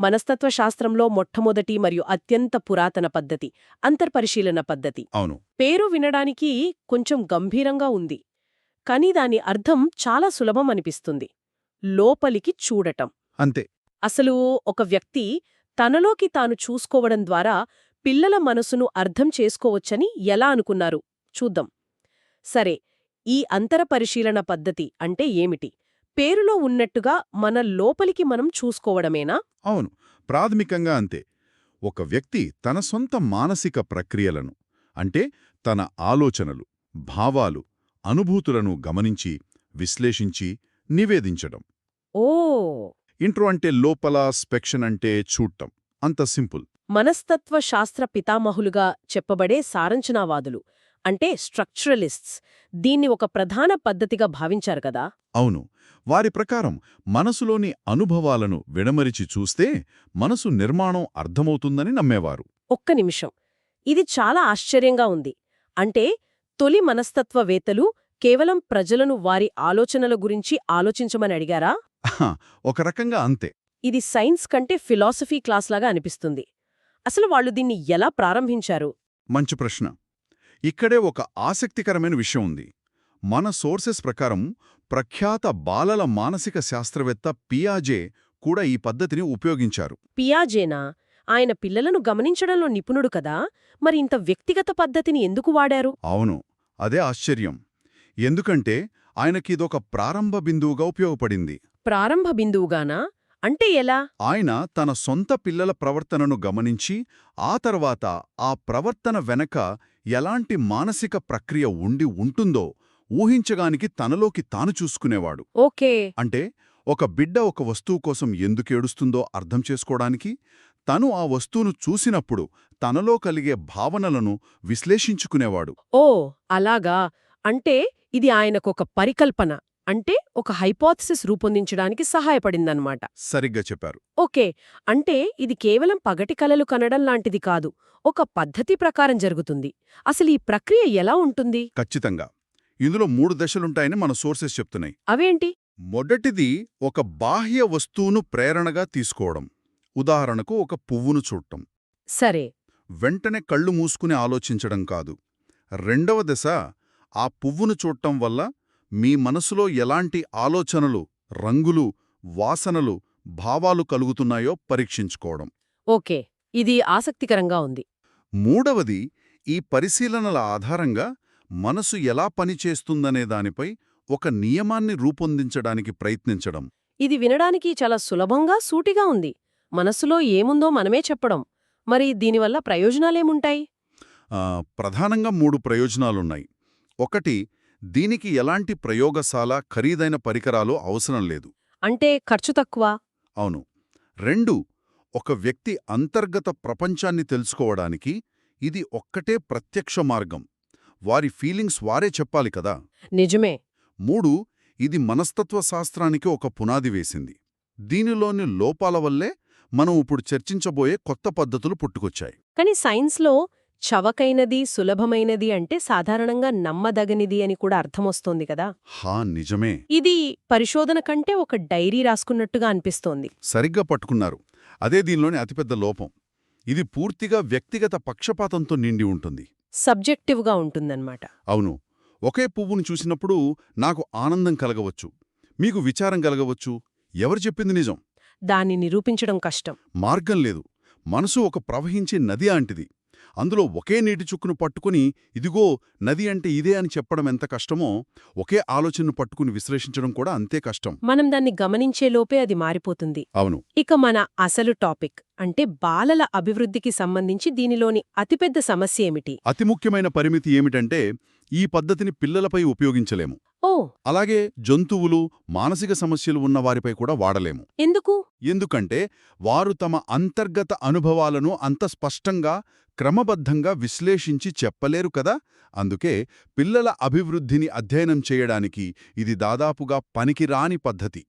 మనస్తత్వ శాస్త్రంలో మొట్టమొదటి మరియు అత్యంత పురాతన పద్ధతి అంతర్పరిశీలన పద్ధతి. అవును. పేరు వినడానికి కొంచెం గంభీరంగా ఉంది. కానీ దాని అర్థం చాలా సులభం అనిపిస్తుంది. లోపలికి చూడటం. అంతే. అసలు ఒక వ్యక్తి తనలోకి తాను చూసుకోవడం ద్వారా పిల్లల మనసును అర్థం చేసుకోవచ్చని ఎలా అనుకున్నారు? చూద్దాం. సరే ఈ అంతర పరిశీలన పద్ధతి అంటే ఏమిటి? పేరులో ఉన్నట్టుగా మన లోపలికి మనం చూసుకోవడమేనా? అవును. ప్రాథమికంగా అంతే. ఒక వ్యక్తి తన సొంత మానసిక ప్రక్రియలను అంటే తన ఆలోచనలు భావాలు అనుభూతులను గమనించి విశ్లేషించి నివేదించడం. ఓ! ఇంట్రో అంటే లోపల స్పెక్షన్ అంటే చూడటం. అంత సింపుల్. మనస్తత్వ శాస్త్ర పితామహులుగా చెప్పబడే సారంచనావాదులు. అంటే స్ట్రక్చరలిస్ట్స్. దీన్ని ఒక ప్రధాన పద్ధతిగా భావించారు కదా? అవును. వారి ప్రకారం మనసులోని అనుభవాలను విడమరిచి చూస్తే మనసు నిర్మాణం అర్థమవుతుందని నమ్మేవారు. ఒక్క నిమిషం. ఇది చాలా ఆశ్చర్యంగా ఉంది. అంటే తొలి మనస్తత్వవేత్తలు కేవలం ప్రజలను వారి ఆలోచనల గురించి ఆలోచించమని అడిగారా? ఒక రకంగా అంతే. ఇది సైన్స్ కంటే ఫిలాసఫీ క్లాస్లాగా అనిపిస్తుంది. అసలు వాళ్ళు దీన్ని ఎలా ప్రారంభించారు? మంచి ప్రశ్న. ఇక్కడే ఒక ఆసక్తికరమైన విషయం ఉంది. మన సోర్సెస్ ప్రకారం ప్రఖ్యాత బాలల మానసిక శాస్త్రవేత్త పియాజే కూడా ఈ పద్ధతిని ఉపయోగించారు. పియాజేనా? ఆయన పిల్లలను గమనించడంలో నిపుణుడు కదా? మరి ఇంత వ్యక్తిగత పద్ధతిని ఎందుకు వాడారు? అవును అదే ఆశ్చర్యం. ఎందుకంటే ఆయనకిదొక ప్రారంభ బిందువుగా ఉపయోగపడింది. ప్రారంభ బిందువుగానా? అంటే ఎలా? ఆయన తన సొంత పిల్లల ప్రవర్తనను గమనించి ఆ తర్వాత ఆ ప్రవర్తన వెనక ఎలాంటి మానసిక ప్రక్రియ ఉండి ఉంటుందో ఊహించగానికి తనలోకి తాను చూసుకునేవాడు. ఓకే. అంటే ఒక బిడ్డ ఒక వస్తువు కోసం ఎందుకేడుస్తుందో అర్థం చేసుకోవడానికి తను ఆ వస్తువును చూసినప్పుడు తనలో కలిగే భావనలను విశ్లేషించుకునేవాడు. ఓ అలాగా. అంటే ఇది ఆయనకొక పరికల్పన. అంటే ఒక హైపోథసిస్ రూపొందించడానికి సహాయపడిందన్నమాట సరిగ్గా చెప్పారు. ఓకే. అంటే ఇది కేవలం పగటి కలలు కనడం లాంటిది కాదు ఒక పద్ధతి ప్రకారం జరుగుతుంది. అసలు ఈ ప్రక్రియ ఎలా ఉంటుంది? ఖచ్చితంగా. ఇందులో మూడు దశలుంటాయని మన సోర్సెస్ చెప్తున్నాయి. అవేంటి? మొదటిది ఒక బాహ్య వస్తువును ప్రేరణగా తీసుకోవడం. ఉదాహరణకు ఒక పువ్వును చూడటం. సరే. వెంటనే కళ్ళు మూసుకుని ఆలోచించడం కాదు. రెండవ దశ ఆ పువ్వును చూడటం వల్ల మీ మనసులో ఎలాంటి ఆలోచనలు రంగులు వాసనలు భావాలు కలుగుతున్నాయో పరీక్షించుకోవడం. ఓకే ఇది ఆసక్తికరంగా ఉంది. మూడవది ఈ పరిశీలనల ఆధారంగా మనసు ఎలా పనిచేస్తుందనే దానిపై ఒక నియమాన్ని రూపొందించడానికి ప్రయత్నించడం. ఇది వినడానికి చాలా సులభంగా సూటిగా ఉంది. మనస్సులో ఏముందో మనమే చెప్పడం. మరి దీనివల్ల ప్రయోజనాలేముంటాయి? ప్రధానంగా మూడు ప్రయోజనాలున్నాయి. ఒకటి దీనికి ఎలాంటి ప్రయోగశాల ఖరీదైన పరికరాలు అవసరం లేదు. అంటే ఖర్చు తక్కువ? అవును. రెండు ఒక వ్యక్తి అంతర్గత ప్రపంచాన్ని తెలుసుకోవడానికి ఇది ఒక్కటే ప్రత్యక్ష మార్గం. వారి ఫీలింగ్స్ వారే చెప్పాలి కదా. నిజమే. మూడు ఇది మనస్తత్వ శాస్త్రానికి ఒక పునాది వేసింది. దీనిలోని లోపాల వల్లే మనం ఇప్పుడు చర్చించబోయే కొత్త పద్ధతులు పుట్టుకొచ్చాయి. కానీ సైన్స్లో చవకైనది సులభమైనది అంటే సాధారణంగా నమ్మదగనిది అని కూడా అర్థమొస్తోంది కదా? హా నిజమే. ఇది పరిశోధన కంటే ఒక డైరీ రాసుకున్నట్టుగా అనిపిస్తోంది. సరిగ్గా పట్టుకున్నారు. అదే దీనిలోని అతిపెద్ద లోపం. ఇది పూర్తిగా వ్యక్తిగత పక్షపాతంతో నిండి ఉంటుంది. సబ్జెక్టివ్గా ఉంటుందన్నమాట. అవును. ఒకే పువ్వును చూసినప్పుడు నాకు ఆనందం కలగవచ్చు. మీకు విచారం కలగవచ్చు. ఎవరు చెప్పింది నిజం? దాన్ని నిరూపించడం కష్టం. మార్గం లేదు. మనసు ఒక ప్రవహించే నది అంటిది అందులో ఒకే నీటి చుక్కును పట్టుకుని ఇదిగో నది అంటే ఇదే అని చెప్పడం ఎంత కష్టమో ఒకే ఆలోచనను పట్టుకుని విశ్లేషించడం కూడా అంతే కష్టం. మనం దాన్ని గమనించేలోపే అది మారిపోతుంది. అవును. ఇక మన అసలు టాపిక్ అంటే బాలల అభివృద్ధికి సంబంధించి దీనిలోని అతిపెద్ద సమస్య ఏమిటి? అతి ముఖ్యమైన పరిమితి ఏమిటంటే ఈ పద్ధతిని పిల్లలపై ఉపయోగించలేము. ఓ! అలాగే జంతువులు మానసిక సమస్యలు ఉన్న వారిపై కూడా వాడలేము. ఎందుకు? ఎందుకంటే వారు తమ అంతర్గత అనుభవాలను అంత స్పష్టంగా క్రమబద్ధంగా విశ్లేషించి చెప్పలేరు కదా? అందుకే పిల్లల అభివృద్ధిని అధ్యయనం చేయడానికి ఇది దాదాపుగా పనికిరాని పద్ధతి.